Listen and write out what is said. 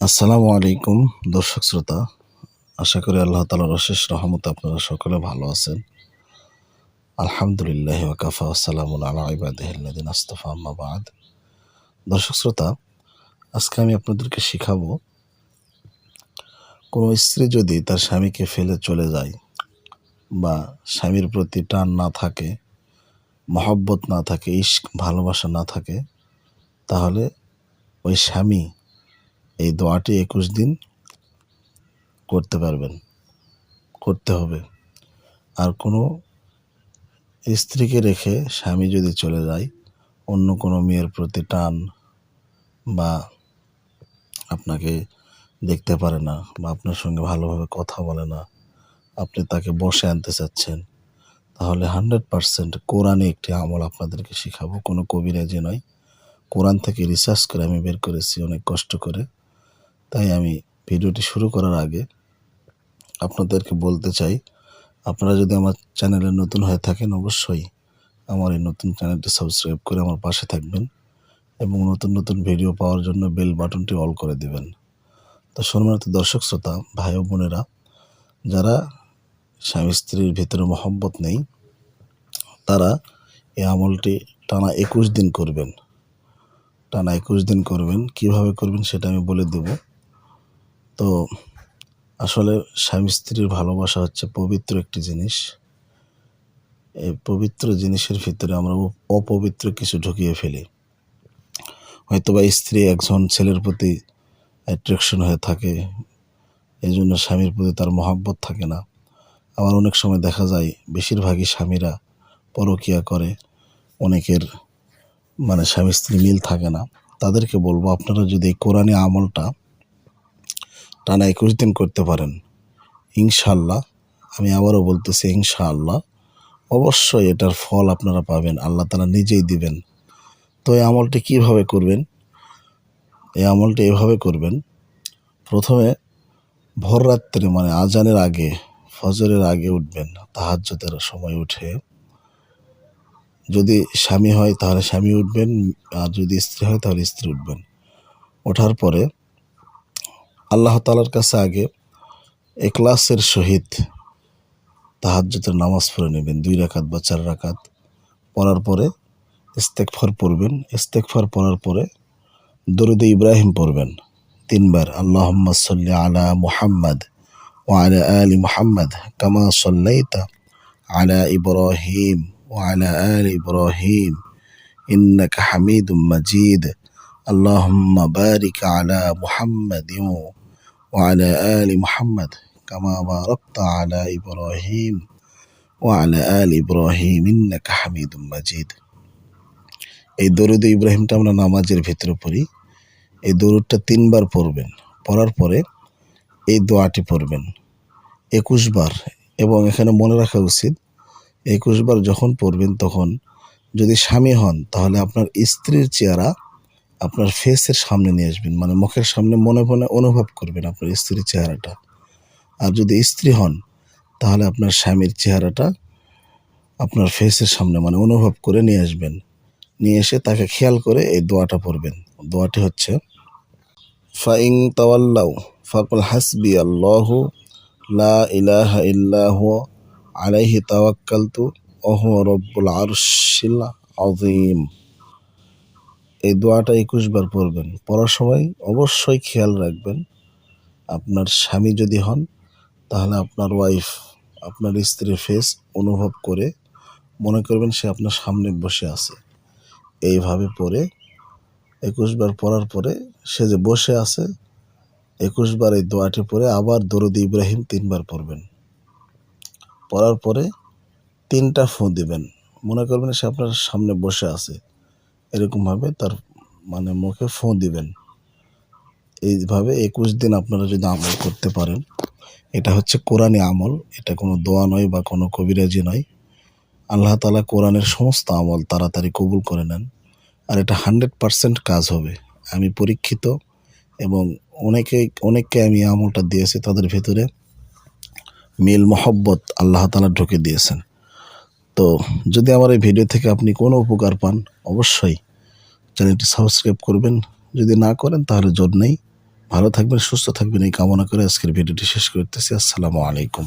আসসালামু আলাইকুম, দর্শক শ্রোতা। আশা করি আল্লাহ তালার অশেষ রহমত আপনারা সকলে ভালো আছেন। আলহামদুলিল্লাহ ওয়াকাফা আসসালামুল আলা ইবাদিন আস্তফা আম্মাবাদ দর্শক শ্রোতা, আজকে আমি আপনাদেরকে শিখাবো, কোনো স্ত্রী যদি তার স্বামীকে ফেলে চলে যায় বা স্বামীর প্রতি টান না থাকে, মহব্বত না থাকে ইস্ক ভালোবাসা না থাকে, তাহলে ওই স্বামী এই দোয়াটি একুশ দিন করতে পারবেন, করতে হবে। আর কোনো স্ত্রীকে রেখে স্বামী যদি চলে যায়, অন্য কোনো মেয়ের প্রতি টান বা আপনাকে দেখতে পারে না বা আপনার সঙ্গে ভালোভাবে কথা বলে না, আপনি তাকে বসে আনতে চাচ্ছেন, তাহলে হান্ড্রেড পারসেন্ট কোরআনে একটি আমল আপনাদেরকে শেখাবো। কোনো কবিরাজি নয়। কোরআন থেকে রিসার্চ করে আমি বের করেছি, অনেক কষ্ট করে। তাই আমি ভিডিওটি শুরু করার আগে আপনাদেরকে বলতে চাই, আপনারা যদি আমার চ্যানেলে নতুন হয়ে থাকেন অবশ্যই আমার এই নতুন চ্যানেলটি সাবস্ক্রাইব করে আমার পাশে থাকবেন এবং নতুন নতুন ভিডিও পাওয়ার জন্য বেল বাটনটি অল করে দিবেন। তো সম্মানিত দর্শক, শ্রোতা, ভাই ও বোনেরা, যারা স্বামী স্ত্রীর ভিতরে মহব্বত নেই, তারা এই আমলটি টানা একুশ দিন করবেন। টানা একুশ দিন করবেন। কীভাবে করবেন সেটা আমি বলে দেব। তো আসলে স্বামী স্ত্রীর ভালোবাসা হচ্ছে পবিত্র একটি জিনিস। এই পবিত্র জিনিসের ভিতরে আমরা অপবিত্র কিছু ঢুকিয়ে ফেলি। হয়তোবা স্ত্রী একজন ছেলের প্রতি অ্যাট্রাকশন হয়ে থাকে এই জন্য স্বামীর প্রতি তার মহাব্বত থাকে না। আবার অনেক সময় দেখা যায়, বেশিরভাগই স্বামীরা পরকিয়া করে, অনেকের মানে স্বামী স্ত্রী মিল থাকে না। তাদেরকে বলব, আপনারা যদি এই কোরআনে আমলটা টানা একুশ দিন করতে পারেন। ইনশাল্লাহ আমি আবারও বলতেছি ইনশাআল্লাহ, অবশ্যই এটার ফল আপনারা পাবেন, আল্লাহ তালা নিজেই দিবেন। তো এই আমলটি কীভাবে করবেন? এই আমলটি এভাবে করবেন, প্রথমে ভোর রাত্রে মানে আজানের আগে, ফজরের আগে উঠবেন তাহাজ্জতের সময় উঠে। যদি স্বামী হয় তাহলে স্বামী উঠবেন, আর যদি স্ত্রী হয় তাহলে স্ত্রী উঠবেন। ওঠার পরে আল্লাহ তালার কাছে আগে এক্লাসের সহিত তাহাজ্যতের নামাজ পড়ে নেবেন, দুই রাকাত বা চার রাকাত। পড়ার পরে ইস্তেকফার পড়বেন ইস্তেকফার পড়ার পরে দরুদে ইব্রাহিম পড়বেন। তিনবার আল্লাহ সাল্লি আলা মুহাম্মদ ও আলা আলী মুহাম্মদ কামা সাল্লাইতা আলা ইব্রাহিম ও আলা আলী ইব্রাহিম ইন্নাকা হামিদ মজিদ। আল্লাহ বারিক আলা মুহাম্মদ وعلى آل محمد كما باركت على إبراهيم وعلى آل إبراهيم إنك حميد مجيد এই দরুদ ইব্রাহিমটা আমরা নামাজের ভিতরে পড়ি এই দরুদটা তিনবার পড়বেন পড়ার পরে এই দোয়াটি পড়বেন একুশ বার এবং এখানে মনে রাখা উচিত একুশ বার যখন পড়বেন তখন যদি স্বামী হন তাহলে আপনার স্ত্রীর চেহারা আপনার ফেসের সামনে নিয়ে আসবেন মানে মুখের সামনে মনে মনে অনুভব করবেন আপনার স্ত্রীর চেহারাটা। আর যদি স্ত্রী হন, তাহলে আপনার স্বামীর চেহারাটা আপনার ফেসের সামনে মানে অনুভব করে নিয়ে আসবেন। নিয়ে এসে তাকে খেয়াল করে এই দোয়াটা পড়বেন। দোয়াটি হচ্ছে ফাইং তাওয়াল্লাউ, ফাকুল হাসবি আল্লাহ, লা ইলাহা ইল্লাহু আলাইহি তাওয়াক্কালতু ওহু রব্বুল আরশিল আযীম। এই দোয়াটা একুশ বার পড়বেন। পড়ার সময় অবশ্যই খেয়াল রাখবেন, আপনার স্বামী যদি হন, তাহলে আপনার ওয়াইফ আপনার স্ত্রীর ফেস অনুভব করে মনে করবেন সে আপনার সামনে বসে আছে। এইভাবে পড়ে, একুশ বার পড়ার পরে সে যে বসে আছে, একুশ বার এই দোয়াটি পড়ে আবার দরুদ ইব্রাহিম তিনবার পড়বেন। পড়ার পরে তিনটা ফোঁ দিবেন। মনে করবেন সে আপনার সামনে বসে আছে। এরকমভাবে তার মানে মুখে ফোঁ দিবেন। এইভাবে একুশ দিন আপনারা যদি আমল করতে পারেন, এটা হচ্ছে কোরআনী আমল, এটা কোনো দোয়া নয় বা কোনো কবিরাজি নয়। আল্লাহ তালা কোরআনের সমস্ত আমল তাড়াতাড়ি কবুল করে নেন, আর এটা হান্ড্রেড পারসেন্ট কাজ হবে। আমি পরীক্ষিত এবং অনেকে, অনেককে আমি আমলটা দিয়েছি, তাদের ভিতরে মিল মহব্বত আল্লাহ তালা ঢুকে দিয়েছেন। তো যদি আমার এই ভিডিও থেকে আপনি কোনো উপকার পান, অবশ্যই চ্যানেলটি সাবস্ক্রাইব করবেন। যদি না করেন, তাহলে জোর নেই। ভালো থাকবেন, সুস্থ থাকবেন, এই কামনা করে আজকের ভিডিওটি শেষ করতেছি। আসসালামু আলাইকুম।